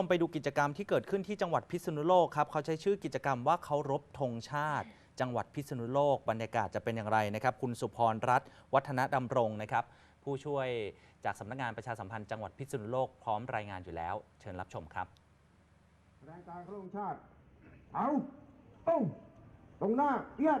ชมไปดูกิจกรรมที่เกิดขึ้นที่จังหวัดพิษณุโลกครับเขาใช้ชื่อกิจกรรมว่าเคารพธงชาติ จังหวัดพิษณุโลก บรรยากาศจะเป็นอย่างไรนะครับ คุณสุพรรัตน์วัฒนดำรงนะครับ ผู้ช่วยจากสำนักงานประชาสัมพันธ์จังหวัดพิษณุโลกพร้อมรายงานอยู่แล้ว เชิญรับชมครับแรงการเคารพธงชาติเอาตรงตรงหน้าเอียด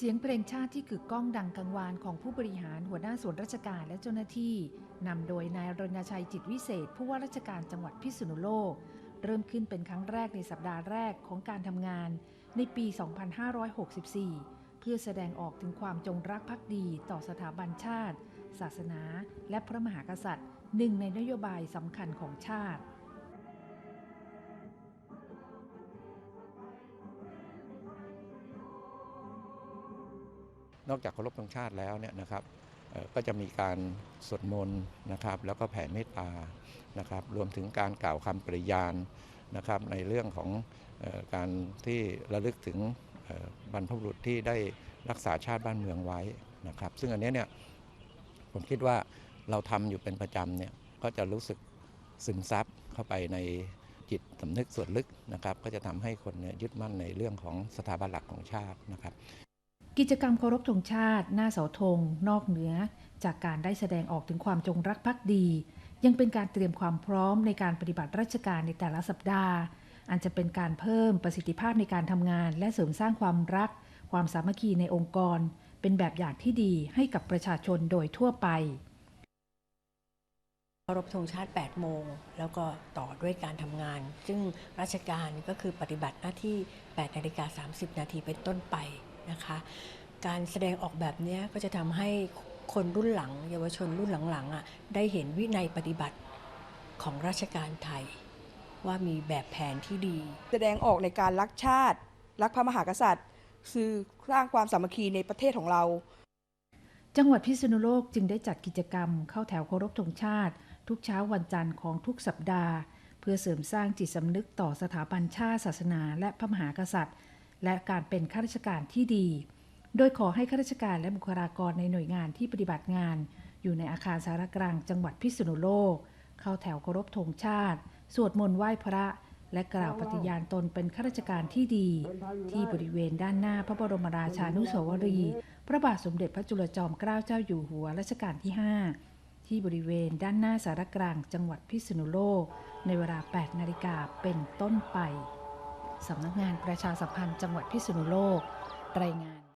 เสียงเพลงชาติที่กึกก้องดังกังวานของผู้บริหารหัวหน้าส่วนราชการและเจ้าหน้าที่นำโดยนายรณชัยจิตวิเศษ ผู้ว่าราชการจังหวัดพิษณุโลก เริ่มขึ้นเป็นครั้งแรกในสัปดาห์แรกของการทำงาน ในปี 2564 เพื่อแสดงออกถึงความจงรักภักดีต่อสถาบันชาติ ศาสนา และพระมหากษัตริย์ หนึ่งในนโยบายสำคัญของชาติ นอกจากเคารพธงชาติแล้วเนี่ยนะครับก็จะมีการสวดมนต์นะครับแล้วก็แผ่เมตตานะครับรวมถึงการกล่าวคำปริญาณนะครับในเรื่องของออการที่ระลึกถึงบรรพบุรุษที่ได้รักษาชาติบ้านเมืองไว้นะครับ ซึ่งอันนี้เนี่ยผมคิดว่าเราทำอยู่เป็นประจำเนี่ยก็จะรู้สึกซึมซับเข้าไปในจิตสำนึกส่วนลึกนะครับ ก็จะทำให้คนเนี่ยยึดมั่นในเรื่องของสถาบันหลักของชาตินะครับ กิจกรรมเคารพธงชาติ หน้าเสาธง นอกเหนือ จากการได้แสดงออกถึงความจงรักภักดี ยังเป็นการเตรียมความพร้อมในการปฏิบัติราชการในแต่ละสัปดาห์ อันจะเป็นการเพิ่มประสิทธิภาพในการทำงาน และเสริมสร้างความรัก ความสามัคคีในองค์กร เป็นแบบอย่างที่ดีให้กับประชาชนโดยทั่วไปเคารพธงชาติ 8 โมง แล้วก็ต่อด้วยการทำงาน ซึ่งราชการก็คือปฏิบัติหน้าที่ 8 นาฬิกา 30 นาทีเป็นต้นไป นะคะ การแสดงออกแบบเนี้ยก็จะทำให้คนรุ่นหลัง เยาวชนรุ่นหลังๆอะได้เห็นวินัยปฏิบัติของราชการไทย ว่ามีแบบแผนที่ดี แสดงออกในการรักชาติ รักพระมหากษัตริย์สื่อสร้างความสามัคคีในประเทศของเรา จังหวัดพิษณุโลกจึงได้จัดกิจกรรมเข้าแถวเคารพธงชาติ ทุกเช้าวันจันทร์ของทุกสัปดาห์ เพื่อเสริมสร้างจิตสำนึกต่อสถาบันชาติศาสนา และพระมหากษัตริย์ และการเป็นข้าราชการที่ดี โดยขอให้ข้าราชการและบุคลากรในหน่วยงานที่ปฏิบัติงาน อยู่ในอาคารสารกลางจังหวัดพิษณุโลก เข้าแถวเคารพธงชาติ สวดมนต์ไหว้พระ และกล่าวปฏิญาณตนเป็นข้าราชการที่ดี ที่บริเวณด้านหน้าพระบรมราชานุสาวรีย์พระบาทสมเด็จพระจุลจอมเกล้าเจ้าอยู่หัวรัชกาลที่ 5 ที่บริเวณด้านหน้าสารกลางจังหวัดพิษณุโลก ในเวลา 8 นาฬิกาเป็นต้นไป สำนักงานประชาสัมพันธ์จังหวัดพิษณุโลก รายงาน